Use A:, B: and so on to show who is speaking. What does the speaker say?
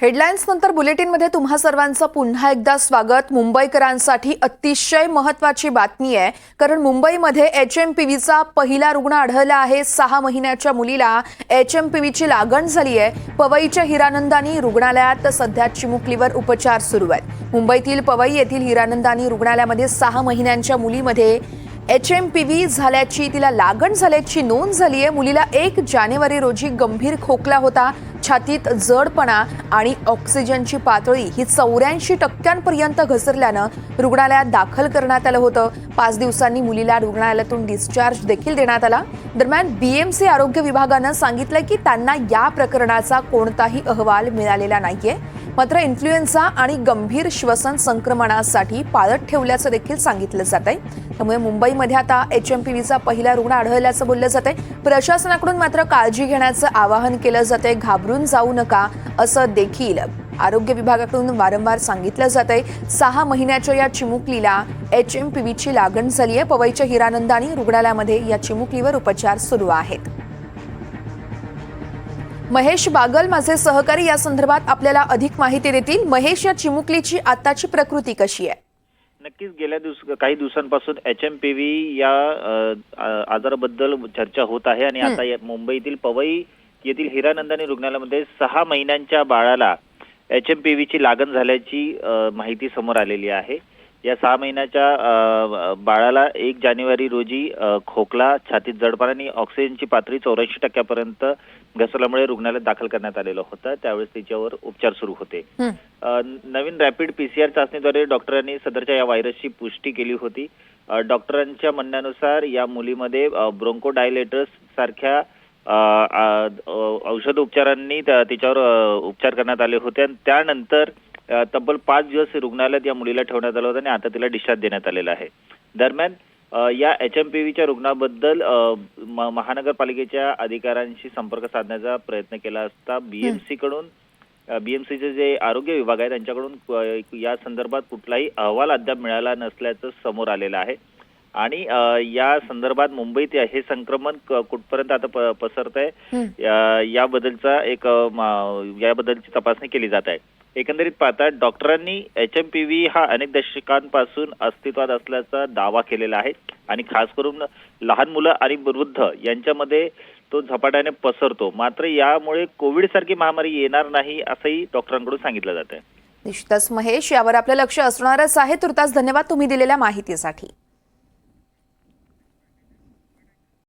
A: Headlines नंतर बुलेटिनमध्ये तुम्हा सर्वांचं पुन्हा एकदा स्वागत. मुंबईकरांसाठी अतिशय महत्वाची बातमी आहे. कारण मुंबईमध्ये एच एम पी व्हीचा पहिला रुग्ण आढळला आहे. सहा महिन्याच्या मुलीला एच एम पी व्हीची लागण झाली आहे. पवईच्या हिरानंदानी रुग्णालयात सध्या चिमुकलीवर उपचार सुरू आहेत. मुंबईतील पवई येथील हिरानंदानी रुग्णालयामध्ये सहा महिन्यांच्या मुलीमध्ये एच एम पी व्ही झाल्याची तिला लागण झाल्याची नोंद झाली आहे. मुलीला एक जानेवारी रोजी गंभीर खोकला होता. छातीत जडपणा आणि ऑक्सिजनची पातळी ही चौऱ्याऐंशी टक्क्यांपर्यंत घसरल्यानं रुग्णालयात दाखल करण्यात आलं होतं. पाच दिवसांनी मुलीला रुग्णालयातून डिस्चार्ज देखील देण्यात आला. दरम्यान बीएमसी आरोग्य विभागानं सांगितलं की त्यांना या प्रकरणाचा कोणताही अहवाल मिळालेला नाहीये. मात्र इन्फ्लुएन्झा आणि गंभीर श्वसन संक्रमणासाठी पाळत ठेवल्याचं देखील सांगितलं जात आहे त्यामुळे मुंबईमध्ये आता एच एम पी व्हीचा पहिला रुग्ण आढळल्याचं बोललं जात आहे प्रशासनाकडून मात्र काळजी घेण्याचं आवाहन केलं जाते घाबरून जाऊ नका असं देखील आरोग्य विभागाकडून वारंवार सांगितलं जात आहे सहा महिन्याच्या या चिमुकलीला एच एम पी व्हीची लागण झाली आहे पवईच्या हिरानंदानी रुग्णालयामध्ये या चिमुकलीवर उपचार सुरू आहेत. महेश बागल माझे सहकारी या संदर्भात आपल्याला अधिक माहिती देतील. महेश या चिमुकलीची आताची प्रकृती कशी आहे?
B: नक्कीच गेल्या दिवस काही दिवसांपासून एच एम पी व्ही या आजाराबद्दल चर्चा होत आहे आणि आता मुंबईतील पवई येथील हिरानंदानी रुग्णालयामध्ये सहा महिन्यांच्या बाळाला एच एम पी व्हीची लागण झाल्याची माहिती समोर आलेली आहे. या सहा महिन्याच्या बाळाला एक जानेवारी रोजी खोकला छातीत जडपण आणि ऑक्सिजनची पातळी चौऱ्याऐंशी टक्क्यापर्यंत घसरल्यामुळे रुग्णालयात दाखल करण्यात आलेलं होतं. त्यावेळेस तिच्यावर उपचार सुरू होते. नवीन रॅपिड पीसीआर चाचणीद्वारे डॉक्टरांनी सदरच्या या व्हायरसची पुष्टी केली होती. डॉक्टरांच्या म्हणण्यानुसार या मुलीमध्ये ब्रोंकोडायलेटर्स सारख्या औषध उपचारांनी तिच्यावर उपचार करण्यात आले होते. आणि त्यानंतर तब्बल पाच दिवस रुग्णालयात या मुलीला ठेवण्यात आलं होतं आणि आता तिला डिस्चार्ज देण्यात आलेला आहे. दरम्यान या एच एम पी व्हीच्या रुग्णाबद्दल महानगरपालिकेच्या अधिकाऱ्यांशी संपर्क साधण्याचा प्रयत्न केला असता बीएमसी कडून बीएमसीचे जे आरोग्य विभाग आहे त्यांच्याकडून या संदर्भात कुठलाही अहवाल अद्याप मिळाला नसल्याचं समोर आलेलं आहे. आणि या संदर्भात मुंबईत हे संक्रमण कुठपर्यंत आता पसरत आहे याबद्दलचा एक याबद्दलची तपासणी केली जात आहे. एकंदरीत पाहता डॉक्टरांनी एच एम पी व्ही हा अनेक दशकांपासून अस्तित्वात असल्याचा दावा केलेला आहे. आणि खास करून लहान मुलं आणि वृद्ध यांच्यामध्ये तो झपाट्याने पसरतो. मात्र यामुळे कोविड सारखी महामारी येणार नाही असंही डॉक्टरांकडून सांगितलं जात आहे
A: निश्चितच महेश यावर आपलं लक्ष असणारच आहे. तुर्तास धन्यवाद तुम्ही दिलेल्या माहितीसाठी.